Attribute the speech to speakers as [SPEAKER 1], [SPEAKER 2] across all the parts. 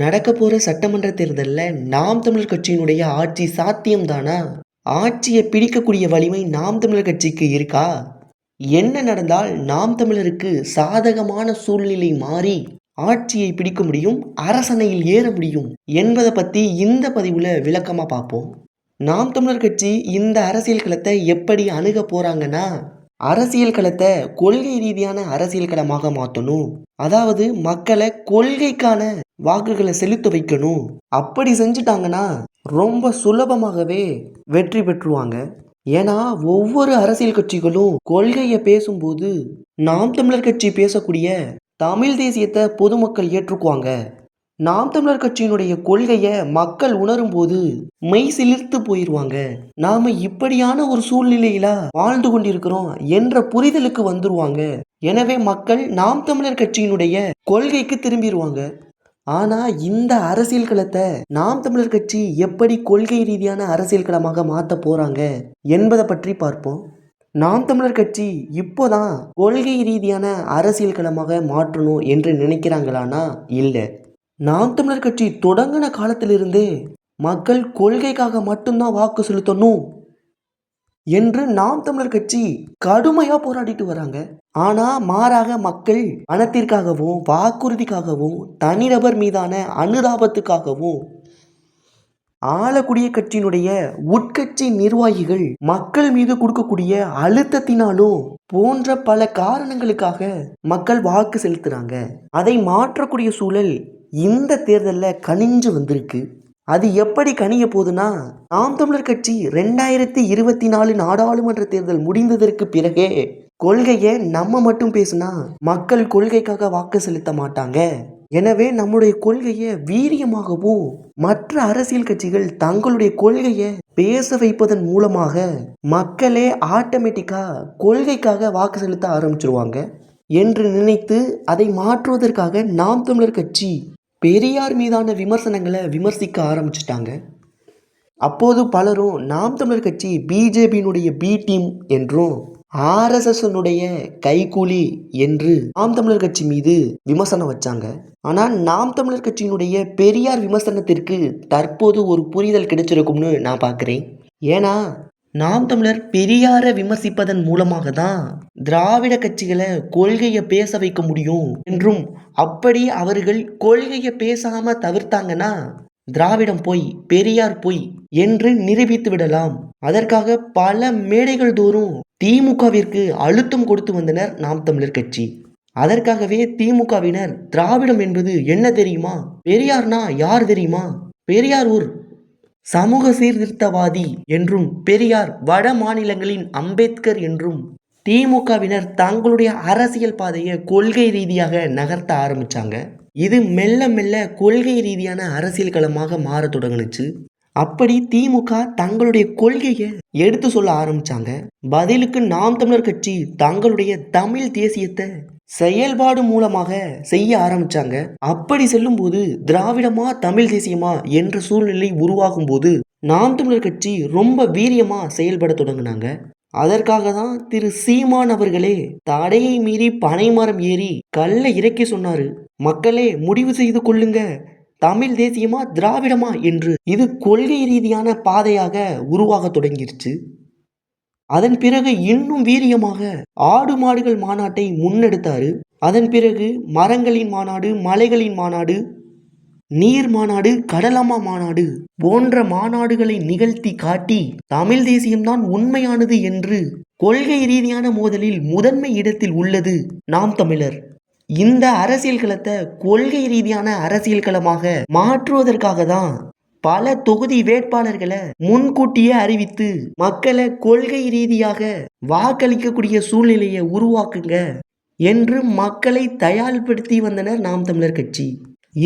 [SPEAKER 1] நடக்க போகிற சட்டமன்ற தேர்தலில் நாம் தமிழர் கட்சியினுடைய ஆட்சி சாத்தியம்தானா ஆட்சியை பிடிக்கக்கூடிய வலிமை நாம் தமிழர் கட்சிக்கு இருக்கா என்ன நடந்தால் நாம் தமிழருக்கு சாதகமான சூழ்நிலை மாறி ஆட்சியை பிடிக்க முடியும் அரசனையில் ஏற முடியும் என்பதை பற்றி இந்த பதிவில் விளக்கமாக பார்ப்போம் நாம் தமிழர் கட்சி இந்த அரசியல் களத்தை எப்படி அணுக போகிறாங்கன்னா அரசியல் களத்தை கொள்கை ரீதியான அரசியல் களமாக மாற்றணும் அதாவது மக்களை கொள்கைக்கான வாக்குகளை செலுத்த வைக்கணும் அப்படி செஞ்சுட்டாங்கன்னா ரொம்ப சுலபமாகவே வெற்றி பெற்றுவாங்க ஏன்னா ஒவ்வொரு அரசியல் கட்சிகளும் கொள்கையை பேசும்போது நாம் தமிழர் கட்சி பேசக்கூடிய தமிழ் தேசியத்தை பொதுமக்கள் ஏற்றுக்குவாங்க நாம் தமிழர் கட்சியினுடைய கொள்கையை மக்கள் உணரும் போது மெய் சிலிர்த்து போயிடுவாங்க நாம இப்படியான ஒரு சூழ்நிலையில வாழ்ந்து கொண்டிருக்கிறோம் என்ற புரிதலுக்கு வந்துருவாங்க எனவே மக்கள் நாம் தமிழர் கட்சியினுடைய கொள்கைக்கு திரும்பிடுவாங்க ஆனா இந்த அரசியல் களத்தை நாம் தமிழர் கட்சி எப்படி கொள்கை ரீதியான அரசியல் களமாக மாற்ற போறாங்க என்பதை பற்றி பார்ப்போம் நாம் தமிழர் கட்சி இப்போதான் கொள்கை ரீதியான அரசியல் களமாக மாற்றணும் என்று நினைக்கிறாங்களானா இல்லை நாம் தமிழர் கட்சி தொடங்கின காலத்திலிருந்தே மக்கள் கொள்கைக்காக மட்டும்தான் வாக்கு செலுத்தணும் என்று நாம் தமிழர் கட்சி கடுமையாக போராடிட்டு வராங்க ஆனால் மாறாக மக்கள் பணத்திற்காகவும் வாக்குறுதிக்காகவும் தனிநபர் மீதான அனுதாபத்துக்காகவும் ஆளக்கூடிய கட்சியினுடைய உட்கட்சி நிர்வாகிகள் மக்கள் மீது கொடுக்கக்கூடிய அழுத்தத்தினாலும் போன்ற பல காரணங்களுக்காக மக்கள் வாக்கு செலுத்துறாங்க அதை மாற்றக்கூடிய சூழல் இந்த தேர்தலில் கனிஞ்சு வந்திருக்கு அது எப்படி கணிய போகுதுன்னா நாம் தமிழர் கட்சி ரெண்டாயிரத்தி இருபத்தி நாலு நாடாளுமன்ற தேர்தல் முடிந்ததற்கு பிறகே கொள்கையை நம்ம மட்டும் பேசுனா மக்கள் கொள்கைக்காக வாக்கு செலுத்த மாட்டாங்க எனவே நம்முடைய கொள்கையை வீரியமாகவோ மற்ற அரசியல் கட்சிகள் தங்களுடைய கொள்கையை பேச வைப்பதன் மூலமாக மக்களே ஆட்டோமேட்டிக்காக கொள்கைக்காக வாக்கு செலுத்த ஆரம்பிச்சிருவாங்க என்று நினைத்து அதை மாற்றுவதற்காக நாம் தமிழர் கட்சி பெரியார் மீதான விமர்சனங்களை விமர்சிக்க ஆரம்பிச்சிட்டாங்க அப்போது பலரும் நாம் தமிழர் கட்சி பிஜேபியினுடைய பி டீம் என்றும் ஆர்எஸ்எஸ்னுடைய கைகூலி என்று நாம் தமிழர் கட்சி மீது விமர்சனம் வச்சாங்க ஆனால் நாம் தமிழர் கட்சியினுடைய பெரியார் விமர்சனத்திற்கு தற்போது ஒரு புரிதல் கிடைச்சிருக்கும்னு நான் பார்க்குறேன் ஏன்னா நாம் தமிழர் பெரியாரை விமர்சிப்பதன் மூலமாக தான் திராவிட கட்சிகளை கொள்கையை பேச வைக்க முடியும் என்றும் அப்படி அவர்கள் கொள்கையை பேசாம தவிர்த்தாங்கன்னா திராவிடம் போய் பெரியார் போய் என்று நிரூபித்து விடலாம் அதற்காக பல மேடைகள் தோறும் திமுகவிற்கு அழுத்தம் கொடுத்து வந்தனர் நாம் தமிழர் கட்சி அதற்காகவே திமுகவினர் திராவிடம் என்பது என்ன தெரியுமா பெரியார்னா யார் தெரியுமா பெரியார் ஊர் சமூக சீர்திருத்தவாதி என்றும் பெரியார் வட மாநிலங்களின் அம்பேத்கர் என்றும் திமுகவினர் தங்களுடைய அரசியல் பாதையை கொள்கை ரீதியாக நகர்த்த ஆரம்பித்தாங்க இது மெல்ல மெல்ல கொள்கை ரீதியான அரசியல் களமாக மாற தொடங்குனுச்சு அப்படி திமுக தங்களுடைய கொள்கையை எடுத்து சொல்ல ஆரம்பிச்சாங்க பதிலுக்கு நாம் தமிழர் கட்சி தங்களுடைய தமிழ் தேசியத்தை செயல்பாடு மூலமாக செய்ய ஆரம்பிச்சாங்க அப்படி செல்லும்போது திராவிடமா தமிழ் தேசியமா என்ற சூழ்நிலை உருவாகும் போது நாம் தமிழர் கட்சி ரொம்ப வீரியமா செயல்பட தொடங்கினாங்க அதற்காக தான் திரு சீமான் அவர்களே தடையை மீறி பனைமரம் ஏறி கல்லை இறக்கி சொன்னாரு மக்களே முடிவு செய்து கொள்ளுங்க தமிழ் தேசியமா திராவிடமா என்று இது கொள்கை ரீதியான பாதையாக உருவாக தொடங்கிருச்சு அதன் பிறகு இன்னும் வீரியமாக ஆடு மாடுகள் மாநாட்டை முன்னெடுத்தாரு அதன் பிறகு மரங்களின் மாநாடு மலைகளின் மாநாடு நீர் மாநாடு கடலம்மா மாநாடு போன்ற மாநாடுகளை நிகழ்த்தி காட்டி தமிழ் தேசியம்தான் உண்மையானது என்று கொள்கை ரீதியான மோதலில் முதன்மை இடத்தில் உள்ளது நாம் தமிழர் இந்த அரசியல் களத்தை கொள்கை ரீதியான அரசியல் களமாக மாற்றுவதற்காக தான் பல தொகுதி வேட்பாளர்களை முன்கூட்டியே அறிவித்து மக்களை கொள்கை ரீதியாக வாக்களிக்கக்கூடிய சூழ்நிலையை உருவாக்குங்க என்று மக்களை தயார்படுத்தி வந்தனர் நாம் தமிழர் கட்சி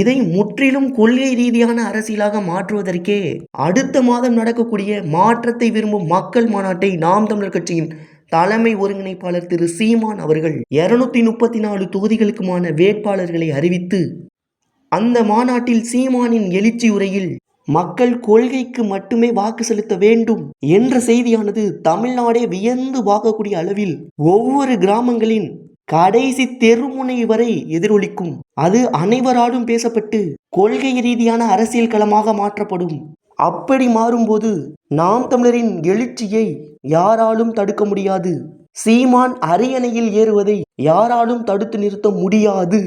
[SPEAKER 1] இதை முற்றிலும் கொள்கை ரீதியான அரசியலாக மாற்றுவதற்கே அடுத்த மாதம் நடக்கக்கூடிய மாற்றத்தை விரும்பும் மக்கள் மாநாட்டை நாம் தமிழர் கட்சியின் தலைமை ஒருங்கிணைப்பாளர் திரு சீமான் அவர்கள் இருநூத்தி முப்பத்தி நாலு தொகுதிகளுக்குமான வேட்பாளர்களை அறிவித்து அந்த மாநாட்டில் சீமானின் எழுச்சி உரையில் மக்கள் கொள்கைக்கு மட்டுமே வாக்கு செலுத்த வேண்டும் என்ற செய்தியானது தமிழ்நாடே வியந்து வாக்கக்கூடிய அளவில் ஒவ்வொரு கிராமங்களின் கடைசி தெருமுனை வரை எதிரொலிக்கும் அது அனைவராலும் பேசப்பட்டு கொள்கை ரீதியான அரசியல் களமாக மாற்றப்படும் அப்படி மாறும்போது நாம் தமிழரின் எழுச்சியை யாராலும் தடுக்க முடியாது சீமான் அரியணையில் ஏறுவதை யாராலும் தடுத்து நிறுத்த முடியாது